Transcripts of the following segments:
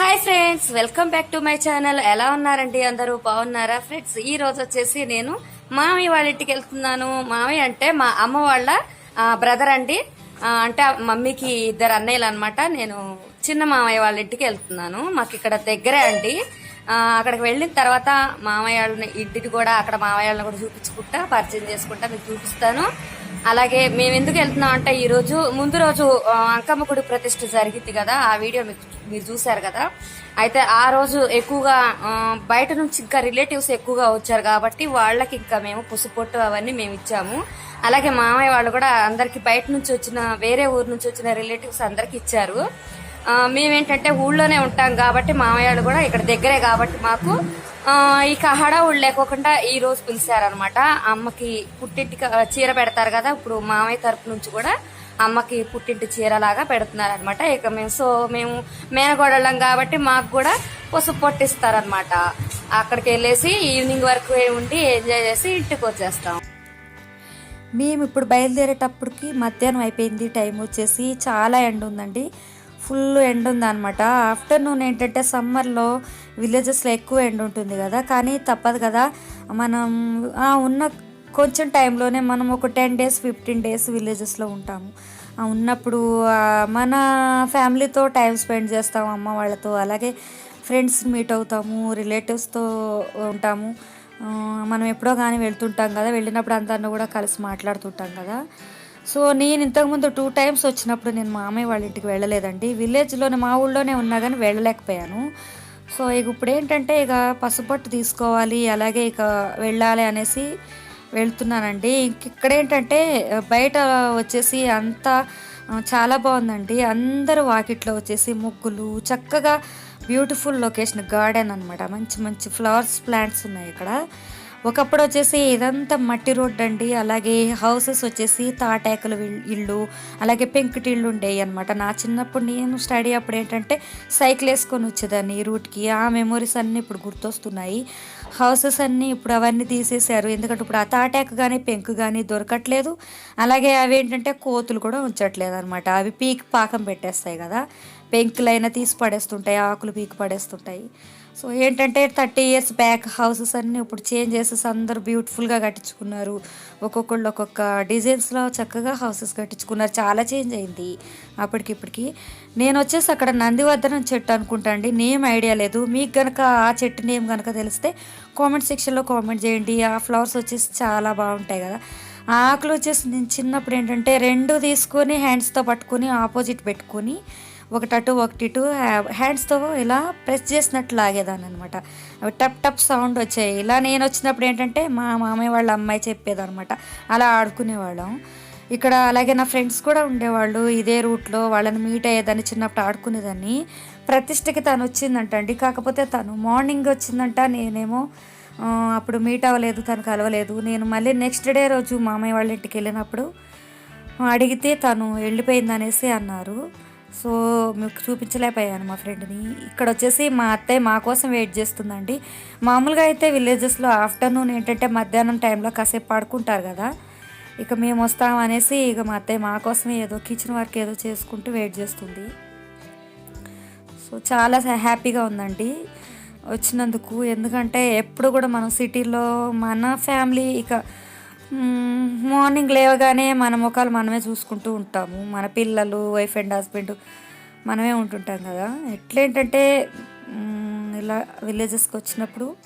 Hi friends welcome back to my channel. ఎలా ఉన్నారండి అందరూ? బాగున్నారా? ఫ్రెండ్స్ ఈ రోజు వచ్చేసి నేను మామయ్య వాళ్ళ ఇంటికి వెళ్తున్నాను. మామయ్య అంటే మా అమ్మ వాళ్ళ బ్రదర్ అండి. అంటే మమ్మీకి ఇద్దరు అన్నయ్యలు అనమాట నేను చిన్న మామయ్య వాళ్ళ ఇంటికి వెళ్తున్నాను. మాకు ఇక్కడ దగ్గరే అండి. అక్కడికి వెళ్ళిన తర్వాత మామయ్య వాళ్ళని ఇంటికి కూడా అక్కడ మామయ్య వాళ్ళని కూడా చూపించుకుంటా పరిచయం చేసుకుంటా మీకు చూపిస్తాను. అలాగే మేము ఎందుకు వెళ్తున్నాం అంటే ఈ రోజు ముందు రోజు అంకమ్మ గుడి ప్రతిష్ఠ జరిగింది కదా ఆ వీడియో మీకు మీరు చూసారు కదా? అయితే ఆ రోజు ఎక్కువగా బయట నుంచి ఇంకా రిలేటివ్స్ ఎక్కువగా వచ్చారు కాబట్టి వాళ్ళకి ఇంకా మేము పుసుపొట్టు అవన్నీ మేము ఇచ్చాము. అలాగే మామయ్య వాళ్ళు కూడా అందరికి బయట నుంచి వచ్చిన వేరే ఊరు నుంచి వచ్చిన రిలేటివ్స్ అందరికి ఇచ్చారు. మేమేంటంటే ఊళ్ళోనే ఉంటాం కాబట్టి మామయ్య వాళ్ళు కూడా ఇక్కడ దగ్గరే కాబట్టి మాకు ఇక హడావుడు లేకోకుండా ఈ రోజు పిలిచారనమాట అమ్మకి పుట్టింటికి చీర పెడతారు కదా ఇప్పుడు మామయ్య తరపు నుంచి కూడా అమ్మకి పుట్టింటి చీర లాగా పెడుతున్నారు అనమాట ఇక మేము సో మేము మేనగోడళ్ళం కాబట్టి మాకు కూడా పసుపు పొట్టిస్తారనమాట అక్కడికి వెళ్ళేసి ఈవినింగ్ వరకు ఉండి ఎంజాయ్ చేసి ఇంటికి వచ్చేస్తాం. మేము ఇప్పుడు బయలుదేరేటప్పటికి మధ్యాహ్నం అయిపోయింది. టైం వచ్చేసి చాలా ఎండ ఉందండి. ఫుల్ ఎండ ఉందన్నమాట. ఆఫ్టర్నూన్ ఏంటంటే సమ్మర్లో విలేజెస్లో ఎక్కువ ఎండ ఉంటుంది కదా. కానీ తప్పదు కదా. మనం ఉన్న కొంచెం టైంలోనే మనం ఒక టెన్ డేస్ ఫిఫ్టీన్ డేస్ విలేజెస్లో ఉంటాము. ఉన్నప్పుడు మన ఫ్యామిలీతో టైం స్పెండ్ చేస్తాము అమ్మ వాళ్ళతో. అలాగే ఫ్రెండ్స్ మీట్ అవుతాము రిలేటివ్స్తో ఉంటాము. మనం ఎప్పుడో కానీ వెళ్తుంటాం కదా వెళ్ళినప్పుడు అందరిని కూడా కలిసి మాట్లాడుతుంటాం కదా. సో నేను ఇంతకుముందు టూ టైమ్స్ వచ్చినప్పుడు నేను మామయ్య వాళ్ళ ఇంటికి వెళ్ళలేదండి. విలేజ్లోనే మా ఊళ్ళోనే ఉన్నా కానీ వెళ్ళలేకపోయాను. సో ఇక ఇప్పుడు ఏంటంటే ఇక పసుపట్టు తీసుకోవాలి అలాగే ఇక వెళ్ళాలి అనేసి వెళ్తున్నానండి. ఇంక ఇక్కడ ఏంటంటే బయట వచ్చేసి అంతా చాలా బాగుందండి. అందరూ వాకిట్లో వచ్చేసి ముగ్గులు చక్కగా బ్యూటిఫుల్ లొకేషన్ గార్డెన్ అన్నమాట. మంచి మంచి ఫ్లవర్స్ ప్లాంట్స్ ఉన్నాయి ఇక్కడ. ఒకప్పుడు వచ్చేసి ఇదంతా మట్టి రోడ్డు అండి. అలాగే హౌసెస్ వచ్చేసి తాటాకుల ఇల్లు అలాగే పెంకుటి ఇల్లు ఉండేవి అనమాట నా చిన్నప్పుడు నేను స్టడీ అప్పుడు ఏంటంటే సైకిల్ వేసుకొని వచ్చేదాన్ని ఈ రూట్కి ఆ మెమొరీస్ అన్నీ ఇప్పుడు గుర్తొస్తున్నాయి. హౌసెస్ అన్నీ ఇప్పుడు అవన్నీ తీసేశారు. ఎందుకంటే ఇప్పుడు ఆ తాటాకు కానీ పెంకు కానీ దొరకట్లేదు. అలాగే అవి ఏంటంటే కోతులు కూడా ఉంచట్లేదు అనమాట అవి పీక్ పాకం పెట్టేస్తాయి కదా. పెంకులైనా తీసి పడేస్తుంటాయి ఆకులు పీకి పడేస్తుంటాయి. సో ఏంటంటే థర్టీ ఇయర్స్ బ్యాక్ హౌసెస్ అన్నీ ఇప్పుడు చేంజ్ చేసేసి అందరూ బ్యూటిఫుల్గా కట్టించుకున్నారు. ఒక్కొక్కళ్ళు ఒక్కొక్క డిజైన్స్లో చక్కగా హౌసెస్ కట్టించుకున్నారు. చాలా చేంజ్ అయింది అప్పటికి ఇప్పటికి నేను వచ్చేసి అక్కడ నందివర్ధనం చెట్టు అనుకుంటా అండి. నేమ్ ఐడియా లేదు. మీకు గనక ఆ చెట్టు నేమ్ కనుక తెలిస్తే కామెంట్ సెక్షన్లో కామెంట్ చేయండి. ఆ ఫ్లవర్స్ వచ్చేసి చాలా బాగుంటాయి కదా. ఆ ఆకులు వచ్చేసి నేను చిన్నప్పుడు ఏంటంటే రెండు తీసుకొని హ్యాండ్స్తో పట్టుకొని ఆపోజిట్ పెట్టుకొని ఒకటి అటు ఒకటి ఇటు హ్యాండ్స్తో ఇలా ప్రెస్ చేసినట్టు లాగేదాన్ని అనమాట అవి టప్ టప్ సౌండ్ వచ్చాయి. ఇలా నేను వచ్చినప్పుడు ఏంటంటే మా మామయ్య వాళ్ళ అమ్మాయి చెప్పేదనమాట అలా ఆడుకునేవాళ్ళం. ఇక్కడ అలాగే నా ఫ్రెండ్స్ కూడా ఉండేవాళ్ళు. ఇదే రూట్లో వాళ్ళని మీట్ అయ్యేదాన్ని చిన్నప్పుడు ఆడుకునేదాన్ని. ప్రతిష్టకి తను వచ్చిందంట అండి. కాకపోతే తను మార్నింగ్ వచ్చిందంట. నేనేమో అప్పుడు మీట్ అవ్వలేదు తను కలవలేదు నేను మళ్ళీ నెక్స్ట్ డే రోజు మామయ్య వాళ్ళ ఇంటికి వెళ్ళినప్పుడు అడిగితే తను వెళ్ళిపోయిందనేసి అన్నారు. సో మీకు చూపించలేకపోయాను మా ఫ్రెండ్ని. ఇక్కడ వచ్చేసి మా అత్తయ్య మా కోసం వెయిట్ చేస్తుందండి. మామూలుగా అయితే విలేజెస్లో ఆఫ్టర్నూన్ ఏంటంటే మధ్యాహ్నం టైంలో కాసేపు పడుకుంటారు కదా. ఇక మేము వస్తాం అనేసి ఇక మా అత్తయ్య మా కోసమే ఏదో కిచెన్ వర్క్ ఏదో చేసుకుంటూ వెయిట్ చేస్తుంది. సో చాలా హ్యాపీగా ఉందండి. వచ్చినందుకు. ఎందుకంటే ఎప్పుడు కూడా మనం సిటీలో మన ఫ్యామిలీ ఇక మార్నింగ్ లేవగానే మన ముఖాలు మనమే చూసుకుంటూ ఉంటాము. మన పిల్లలు వైఫ్ అండ్ హస్బెండ్ మనమే ఉంటుంటాం కదా. ఎట్లేంటంటే ఇలా విలేజెస్కి వచ్చినప్పుడు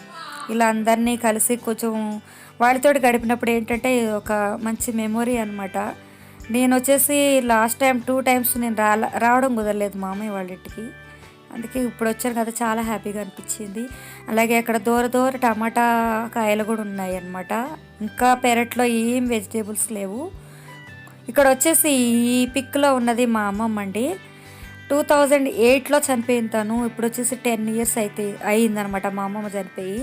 ఇలా అందరినీ కలిసి కొంచెం వాళ్ళతో గడిపినప్పుడు ఏంటంటే ఇది ఒక మంచి మెమొరీ అనమాట నేను వచ్చేసి లాస్ట్ టైం టూ టైమ్స్ నేను రా రావడం కుదరలేదు మామయ్య వాళ్ళ ఇంటికి. అందుకే ఇప్పుడు వచ్చాను కదా చాలా హ్యాపీగా అనిపించింది. అలాగే అక్కడ దూర దూర టమాటా కాయలు కూడా ఉన్నాయి అన్నమాట. ఇంకా పెరట్లో ఏం వెజిటేబుల్స్ లేవు. ఇక్కడ వచ్చేసి ఈ పిక్లో ఉన్నది మా అమ్మమ్మ అండి. టూ థౌజండ్ ఎయిట్లో చనిపోయిన తను. ఇప్పుడు వచ్చేసి టెన్ ఇయర్స్ అయితే అయ్యిందనమాట మా అమ్మమ్మ చనిపోయి.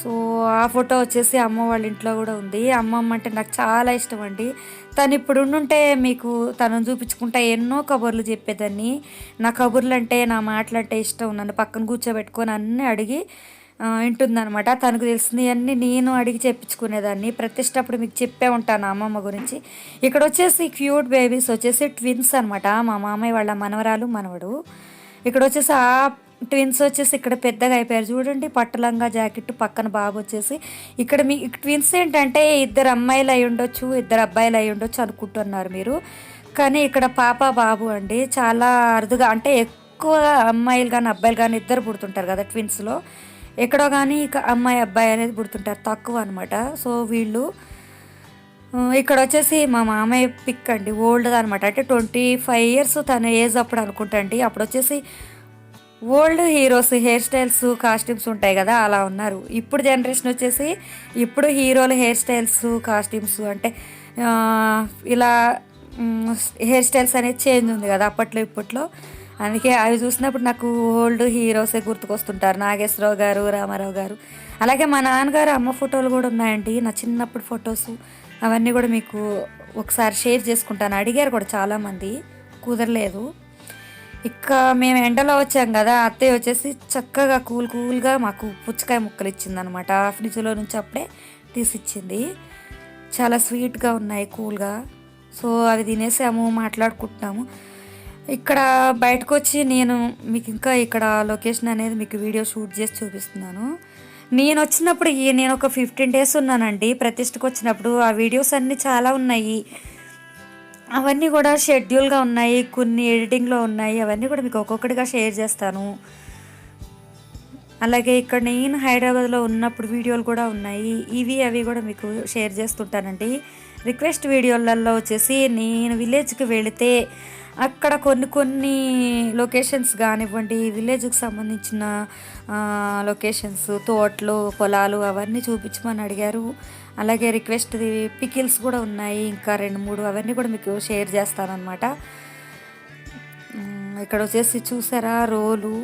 సో ఆ ఫోటో వచ్చేసి అమ్మ వాళ్ళ ఇంట్లో కూడా ఉంది. అమ్మమ్మ అంటే నాకు చాలా ఇష్టం అండి. తను ఇప్పుడు ఉండుంటే మీకు తనను చూపించుకుంటా ఎన్నో కబుర్లు చెప్పేదాన్ని. నా కబుర్లు అంటే నా మాటలంటే ఇష్టం. నన్ను పక్కన కూర్చోబెట్టుకొని అన్నీ అడిగి వింటుందనమాట తనకు తెలిసింది అన్ని నేను అడిగి చెప్పించుకునేదాన్ని. ప్రతిష్టప్పుడు మీకు చెప్పే ఉంటాను అమ్మమ్మ గురించి. ఇక్కడ వచ్చేసి క్యూట్ బేబీస్ వచ్చేసి ట్విన్స్ అనమాట మా మామయ్య వాళ్ళ మనవరాలు మనవడు. ఇక్కడ వచ్చేసి ఆ ట్విన్స్ వచ్చేసి ఇక్కడ పెద్దగా అయిపోయారు. చూడండి పట్టులంగా జాకెట్ పక్కన బాబు వచ్చేసి. ఇక్కడ మీ ట్విన్స్ ఏంటంటే ఇద్దరు అమ్మాయిలు అయి ఉండొచ్చు ఇద్దరు అబ్బాయిలు అయి ఉండొచ్చు అనుకుంటున్నారు మీరు. కానీ ఇక్కడ పాప బాబు అండి చాలా అరుదుగా అంటే ఎక్కువ అమ్మాయిలు కానీ అబ్బాయిలు కానీ ఇద్దరు పుడుతుంటారు కదా ట్విన్స్లో ఎక్కడో కానీ ఇక అమ్మాయి అబ్బాయి అనేది పుడుతుంటారు. తక్కువ అనమాట సో వీళ్ళు ఇక్కడ వచ్చేసి మా మామయ్య పిక్ అండి. ఓల్డ్ అనమాట అంటే ట్వంటీ ఫైవ్ ఇయర్స్ తన ఏజ్ అప్పుడు అనుకుంటా అండి. అప్పుడు వచ్చేసి old heroes hair styles costumes ఉంటాయి కదా అలా ఉన్నారు. ఇప్పుడు జనరేషన్ వచ్చేసి ఇప్పుడు హీరోల హెయిర్ స్టైల్స్ కాస్ట్యూమ్స్ అంటే ఇలా హెయిర్ స్టైల్స్ అనేది చేంజ్ ఉంది కదా అప్పట్లో ఇప్పట్లో. అందుకే అవి చూసినప్పుడు నాకు ఓల్డ్ హీరోసే గుర్తుకొస్తుంటారు. నాగేశ్వరరావు గారు రామారావు గారు. అలాగే మా నాన్నగారు అమ్మ ఫోటోలు కూడా ఉన్నాయండి. నా చిన్నప్పుడు ఫొటోస్ అవన్నీ కూడా మీకు ఒకసారి షేర్ చేసుకుంటాను. అడిగారు కూడా చాలామంది. కుదరలేదు. ఇక మేము ఎండలో వచ్చాం కదా అత్తయ్య వచ్చేసి చక్కగా కూల్ కూల్గా మాకు పుచ్చకాయ ముక్కలు ఇచ్చింది అనమాట ఫ్రిడ్జ్లో నుంచి అప్పుడే తీసిచ్చింది. చాలా స్వీట్గా ఉన్నాయి కూల్గా. సో అవి తినేసాము మాట్లాడుకుంటున్నాము. ఇక్కడ బయటకు వచ్చి నేను మీకు ఇంకా ఇక్కడ లొకేషన్ అనేది మీకు వీడియో షూట్ చేసి చూపిస్తున్నాను. నేను వచ్చినప్పుడు ఈ నేను ఒక ఫిఫ్టీన్ డేస్ ఉన్నానండి. ప్రతిష్టకు వచ్చినప్పుడు ఆ వీడియోస్ అన్నీ చాలా ఉన్నాయి. అవన్నీ కూడా షెడ్యూల్గా ఉన్నాయి కొన్ని ఎడిటింగ్లో ఉన్నాయి అవన్నీ కూడా మీకు ఒక్కొక్కటిగా షేర్ చేస్తాను. అలాగే ఇక్కడ నేను హైదరాబాద్లో ఉన్నప్పుడు వీడియోలు కూడా ఉన్నాయి ఇవి అవి కూడా మీకు షేర్ చేస్తుంటానండి. రిక్వెస్ట్ వీడియోలలో వచ్చేసి నేను విలేజ్కి వెళితే అక్కడ కొన్ని కొన్ని లొకేషన్స్ కానివ్వండి విలేజ్కి సంబంధించిన లొకేషన్స్ తోటలు పొలాలు అవన్నీ చూపించమని అడిగారు. అలాగే రిక్వెస్ట్ పికిల్స్ కూడా ఉన్నాయి ఇంకా రెండు మూడు అవన్నీ కూడా మీకు షేర్ చేస్తానన్నమాట. ఇక్కడ వచ్చేసి చూసారా రోలు.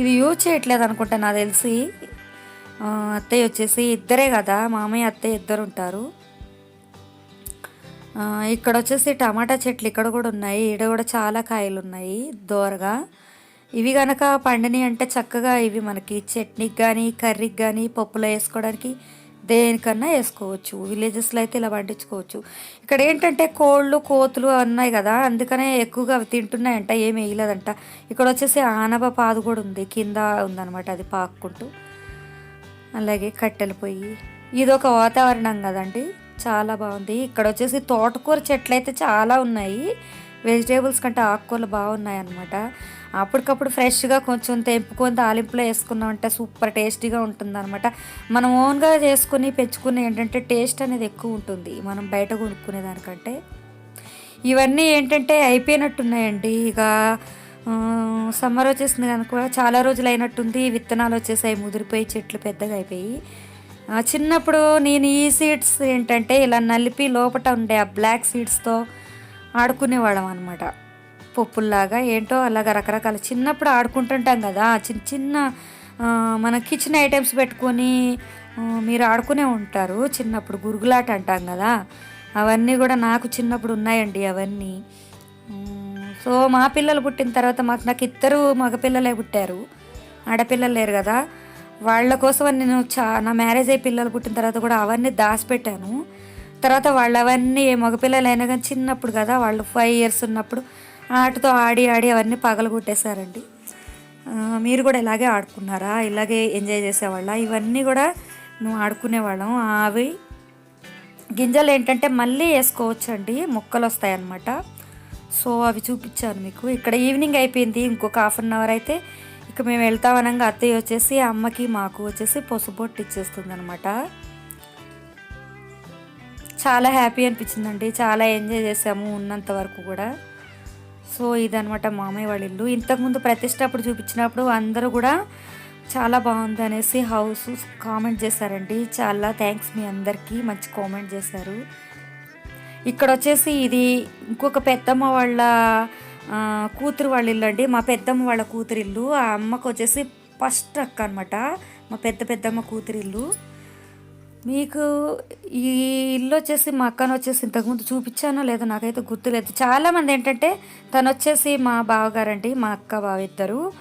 ఇది యూజ్ చేయట్లేదు అనుకుంటా నాకు తెలిసి. అత్తయ్య వచ్చేసి ఇద్దరే కదా మామయ్య అత్తయ్య ఇద్దరు ఉంటారు. ఇక్కడ వచ్చేసి టమాటా చెట్లు ఇక్కడ కూడా ఉన్నాయి ఇక్కడ కూడా చాలా కాయలు ఉన్నాయి దోరగా. ఇవి కనుక పండిని అంటే చక్కగా ఇవి మనకి చట్నీకి కానీ కర్రీకి కానీ పప్పులో వేసుకోవడానికి దేనికన్నా వేసుకోవచ్చు. విలేజెస్లో అయితే ఇలా పండించుకోవచ్చు. ఇక్కడ ఏంటంటే కోళ్ళు కోతులు ఉన్నాయి కదా అందుకనే ఎక్కువగా అవి తింటున్నాయంట ఏమి వేయలేదంట. ఇక్కడ వచ్చేసి ఆనబ పాదు కూడా ఉంది కింద ఉందనమాట అది పాక్కుంటూ. అలాగే కట్టెల పొయ్యి ఇది ఒక వాతావరణం కదండి చాలా బాగుంది. ఇక్కడ వచ్చేసి తోటకూర చెట్లు అయితే చాలా ఉన్నాయి. వెజిటేబుల్స్ కంటే ఆకుకూరలు బాగున్నాయి అనమాట అప్పటికప్పుడు ఫ్రెష్గా కొంచెం తెంపుకొని తాలింపులో వేసుకున్నామంటే సూపర్ టేస్టీగా ఉంటుంది అనమాట మనం ఓన్గా చేసుకుని పెంచుకుని ఏంటంటే టేస్ట్ అనేది ఎక్కువ ఉంటుంది మనం బయట కొనుక్కునే దానికంటే. ఇవన్నీ ఏంటంటే అయిపోయినట్టున్నాయండి. ఇక సమ్మర్ వచ్చేసింది కనుక చాలా రోజులు అయినట్టుంది. విత్తనాలు వచ్చేసాయి ముదిరిపోయి చెట్లు పెద్దగా అయిపోయి. చిన్నప్పుడు నేను ఈ సీడ్స్ ఏంటంటే ఇలా నలిపి లోపట ఉండే ఆ బ్లాక్ సీడ్స్తో ఆడుకునేవాళ్ళం అనమాట పప్పుల్లాగా ఏంటో అలాగా రకరకాల చిన్నప్పుడు ఆడుకుంటుంటాం కదా చిన్న చిన్న మన కిచెన్ ఐటమ్స్ పెట్టుకొని మీరు ఆడుకునే ఉంటారు. చిన్నప్పుడు గురుగులాట అంటాం కదా అవన్నీ కూడా నాకు చిన్నప్పుడు ఉన్నాయండి అవన్నీ. సో మా పిల్లలు పుట్టిన తర్వాత మాకు నాకు ఇద్దరు మగపిల్లలే పుట్టారు. ఆడపిల్లలు లేరు కదా. వాళ్ళ కోసం నేను చా నా మ్యారేజ్ అయ్యి పిల్లలు పుట్టిన తర్వాత కూడా అవన్నీ దాచిపెట్టాను. తర్వాత వాళ్ళు అవన్నీ మగపిల్లలు అయినా కానీ చిన్నప్పుడు కదా వాళ్ళు ఫైవ్ ఇయర్స్ ఉన్నప్పుడు ఆటతో ఆడి ఆడి అవన్నీ పగలగొట్టేశారండి. మీరు కూడా ఇలాగే ఆడుకున్నారా? ఇలాగే ఎంజాయ్ చేసేవాళ్ళ? ఇవన్నీ కూడా మేము ఆడుకునేవాళ్ళం. అవి గింజలు ఏంటంటే మళ్ళీ వేసుకోవచ్చు అండి మొక్కలు వస్తాయన్నమాట సో అవి చూపించాను మీకు. ఇక్కడ ఈవినింగ్ అయిపోయింది. ఇంకొక హాఫ్ అన్ అవర్ అయితే ఇక మేము వెళ్తామనగా అత్తయ్య వచ్చేసి అమ్మకి మాకు వచ్చేసి పసుపొట్టు ఇచ్చేస్తుంది అనమాట చాలా హ్యాపీ అనిపించిందండి. చాలా ఎంజాయ్ చేసాము ఉన్నంత వరకు కూడా. సో ఇదనమాట మామయ్య వాళ్ళ ఇల్లు. ఇంతకుముందు ప్రతిష్ట అప్పుడు చూపించినప్పుడు అందరూ కూడా చాలా బాగుంది అనేసి హౌస్ కామెంట్ చేశారండి. చాలా థ్యాంక్స్ మీ అందరికీ. మంచి కామెంట్ చేశారు. ఇక్కడ వచ్చేసి ఇది ఇంకొక పెద్దమ్మ వాళ్ళ కూతురు వాళ్ళ ఇల్లు అండి. మా పెద్దమ్మ వాళ్ళ కూతురు ఇల్లు ఆ అమ్మకు వచ్చేసి ఫస్ట్ అక్క అనమాట మా పెద్ద పెద్దమ్మ కూతురు ఇల్లు మీకు ఈ ఇల్లు వచ్చేసి మా అక్కను వచ్చేసి ఇంతకుముందు చూపించానో లేదో నాకైతే గుర్తులేదు. చాలామంది ఏంటంటే తను వచ్చేసి మా బావగారండి మా అక్క బావ ఇద్దరు.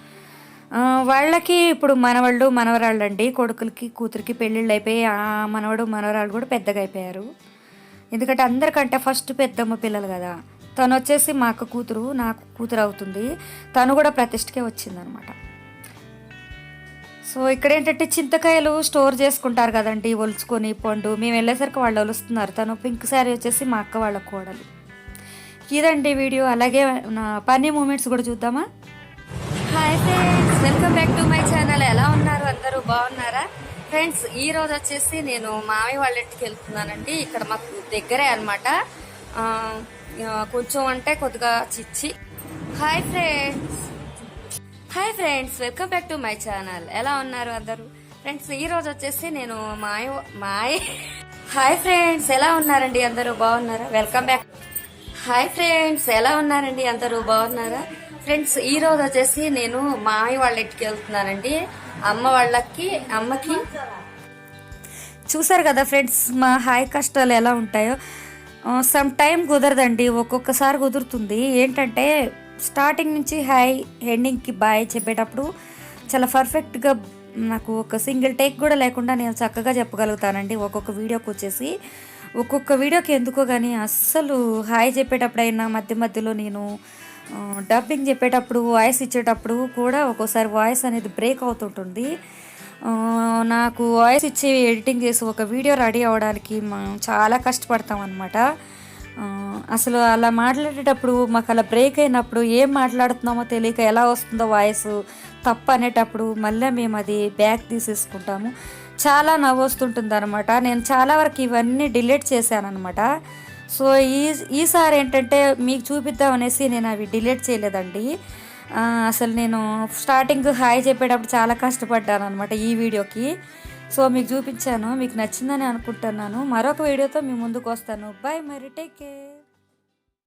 వాళ్ళకి ఇప్పుడు మనవాళ్ళు మనవరాళ్ళు అండి కొడుకులకి కూతురికి పెళ్ళిళ్ళు అయిపోయి ఆ మనవడు మనవరాళ్ళు కూడా పెద్దగా అయిపోయారు. ఎందుకంటే అందరికంటే ఫస్ట్ పెద్దమ్మ పిల్లలు కదా. తను వచ్చేసి మా అక్క కూతురు నాకు కూతురు అవుతుంది. తను కూడా ప్రతిష్టకే వచ్చిందనమాట. సో ఇక్కడ ఏంటంటే చింతకాయలు స్టోర్ చేసుకుంటారు కదండి ఒలుచుకొని పండు. మేము వెళ్ళేసరికి వాళ్ళు ఒలుస్తున్నారు. తను పింక్ శారీ వచ్చేసి మా అక్క వాళ్ళ కోడలు. ఇదండి వీడియో. అలాగే నా పని మూమెంట్స్ కూడా చూద్దామా? Hi friends welcome back to my channel ఎలా ఉన్నారు? అందరూ బాగున్నారా? ఫ్రెండ్స్ ఈ రోజు వచ్చేసి నేను మామయ్య వాళ్ళ ఇంటికి వెళ్తున్నానండి. ఇక్కడ మాకు దగ్గరే అనమాట కొంచెం అంటే కొద్దిగా చిచ్చి. Hi friends hi friends welcome back to my channel ఎలా ఉన్నారు అందరూ? ఫ్రెండ్స్ ఈ రోజు వచ్చేసి నేను మాయ మాయ హాయ్ ఫ్రెండ్స్ ఎలా ఉన్నారండి అందరూ? బాగున్నారా? వెల్కమ్ బ్యాక్ హాయ్ ఫ్రెండ్స్ ఎలా ఉన్నారండి అందరూ? బాగున్నారా? ఫ్రెండ్స్ ఈ రోజు వచ్చేసి నేను మాయ వాళ్ళ ఇంటికి వెళ్తున్నానండి. అమ్మ వాళ్ళకి అమ్మకి. చూసారు కదా ఫ్రెండ్స్ మా హాయ్ కష్టాలు ఎలా ఉంటాయో? సమ్ టైం కుదరదండి ఒక్కొక్కసారి కుదురుతుంది. ఏంటంటే స్టార్టింగ్ నుంచి హాయ్ ఎండింగ్కి బాయ్ చెప్పేటప్పుడు చాలా పర్ఫెక్ట్గా నాకు ఒక సింగిల్ టేక్ కూడా లేకుండా నేను చక్కగా చెప్పగలుగుతానండి. ఒక్కొక్క వీడియోకి వచ్చేసి ఒక్కొక్క వీడియోకి ఎందుకో కానీ అస్సలు హాయ్ చెప్పేటప్పుడైనా మధ్య మధ్యలో నేను డబ్బింగ్ చెప్పేటప్పుడు వాయిస్ ఇచ్చేటప్పుడు కూడా ఒక్కోసారి వాయిస్ అనేది బ్రేక్ అవుతుంటుంది. నాకు వాయిస్ ఇచ్చి ఎడిటింగ్ చేసి ఒక వీడియో రెడీ అవ్వడానికి మనం చాలా కష్టపడతాం అనమాట అసలు అలా మాట్లాడేటప్పుడు మాకు అలా బ్రేక్ అయినప్పుడు ఏం మాట్లాడుతున్నామో తెలియక ఎలా వస్తుందో వాయిస్ తప్పు అనేటప్పుడు మళ్ళీ మేము అది బ్యాక్ తీసేసుకుంటాము. చాలా నవ్వు వస్తుంటుంది అనమాట నేను చాలా వరకు ఇవన్నీ డిలీట్ చేశాను అనమాట సో ఈ ఈసారి ఏంటంటే మీకు చూపిద్దాం అనేసి నేను అవి డిలీట్ చేయలేదండి. అసలు నేను స్టార్టింగ్ హాయ్ చెప్పేటప్పుడు చాలా కష్టపడ్డాను అనమాట ఈ వీడియోకి సో మీకు చూపించాను మీకు నచ్చిందని అనుకుంటున్నాను. మరొక వీడియోతో మీ ముందుకు వస్తాను. బాయ్ మరి టేక్ కేర్